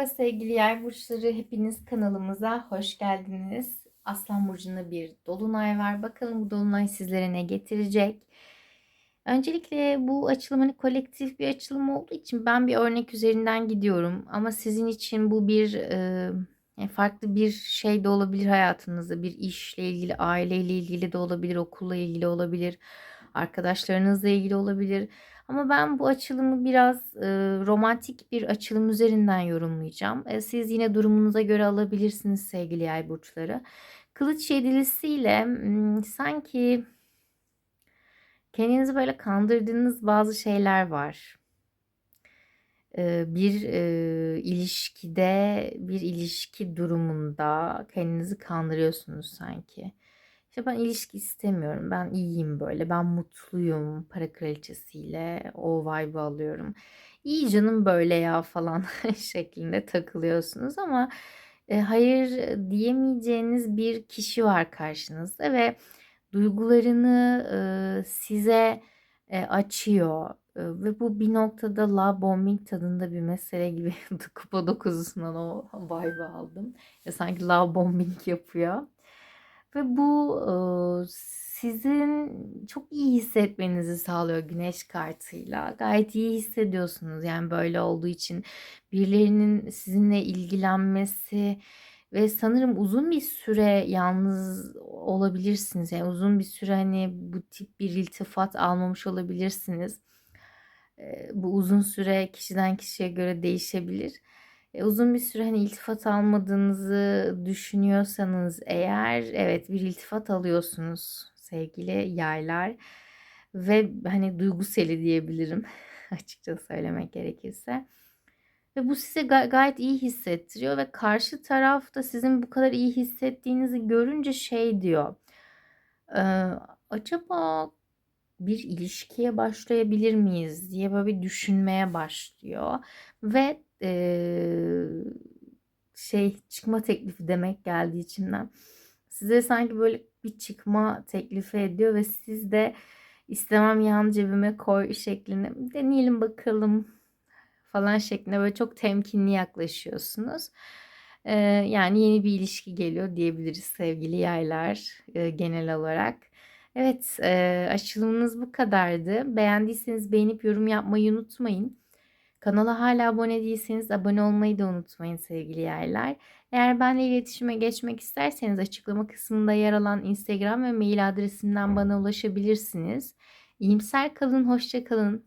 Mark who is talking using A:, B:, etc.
A: Merhaba sevgili yay burçları. Hepiniz kanalımıza hoş geldiniz. Aslan burcunda bir dolunay var. Bakalım bu dolunay sizlere ne getirecek? Öncelikle bu açılım hani kolektif bir açılım olduğu için ben bir örnek üzerinden gidiyorum. Ama sizin için bu bir e, farklı bir şey de olabilir hayatınızda. Bir işle ilgili, aileyle ilgili de olabilir, okulla ilgili olabilir, arkadaşlarınızla ilgili olabilir. Ama ben bu açılımı biraz e, romantik bir açılım üzerinden yorumlayacağım. E, siz yine durumunuza göre alabilirsiniz sevgili yay burçları. Kılıç yedilisiyle m, sanki kendinizi böyle kandırdığınız bazı şeyler var. E, bir e, ilişkide, bir ilişki durumunda kendinizi kandırıyorsunuz sanki. İşte ben ilişki istemiyorum. Ben iyiyim böyle. Ben mutluyum para kraliçesiyle. O vibe'ı alıyorum. İyi canım böyle ya falan şeklinde takılıyorsunuz ama e, hayır diyemeyeceğiniz bir kişi var karşınızda ve duygularını e, size e, açıyor. E, ve bu bir noktada love bombing tadında bir mesele gibi kupa 9'usundan o vibe'ı aldım. Ya sanki love bombing yapıyor. Ve bu e, sizin çok iyi hissetmenizi sağlıyor güneş kartıyla. Gayet iyi hissediyorsunuz yani böyle olduğu için birilerinin sizinle ilgilenmesi ve sanırım uzun bir süre yalnız olabilirsiniz. Yani uzun bir süre hani bu tip bir iltifat almamış olabilirsiniz. Bu uzun süre kişiden kişiye göre değişebilir. E, uzun bir süre hani iltifat almadığınızı düşünüyorsanız eğer evet bir iltifat alıyorsunuz sevgili yaylar ve hani duyguseli diyebilirim açıkça söylemek gerekirse. Ve bu size ga- gayet iyi hissettiriyor ve karşı taraf da sizin bu kadar iyi hissettiğinizi görünce şey diyor. "Ee, acaba bir ilişkiye başlayabilir miyiz diye böyle bir düşünmeye başlıyor ve eee, şey çıkma teklifi demek geldi içimden. Size sanki böyle bir çıkma teklifi ediyor ve siz de istemem yan cebime koy şeklinde deneyelim bakalım falan şeklinde böyle çok temkinli yaklaşıyorsunuz. Ee, yani yeni bir ilişki geliyor diyebiliriz sevgili yaylar e, genel olarak. Evet, e, açılımınız bu kadardı. Beğendiyseniz beğenip yorum yapmayı unutmayın. Kanala hala abone değilseniz abone olmayı da unutmayın sevgili yerler. Eğer benimle iletişime geçmek isterseniz açıklama kısmında yer alan Instagram ve mail adresimden bana ulaşabilirsiniz. İyimser kalın, hoşça kalın.